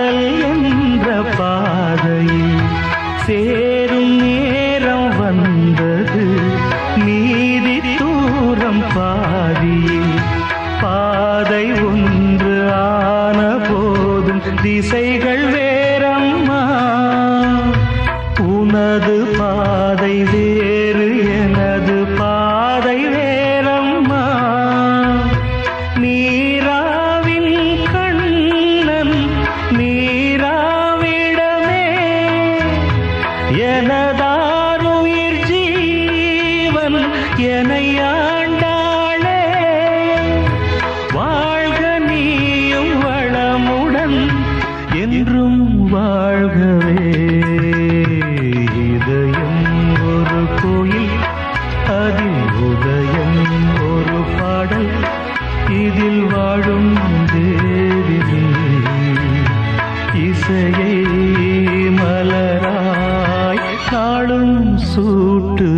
காதல் என்ற பாதையில் சேரும் நேரம் வந்தது. நீதி தூரம் பாதியில் பாதை ஒன்று ஆன போதும் திசைகள் வேறம்மா. உனது பாதை வேறு எனது பாதை வேறு எனதாருயிர் ஜீவன் எனையாண்டாளே வாழ்க நீயும் வளமுடன் என்றும் வாழ்கவே. இதயம் ஒரு கோயில் அதில் உதயம் ஒரு பாடல். இதில் வாழும் தேவினி இசையை சூட்டு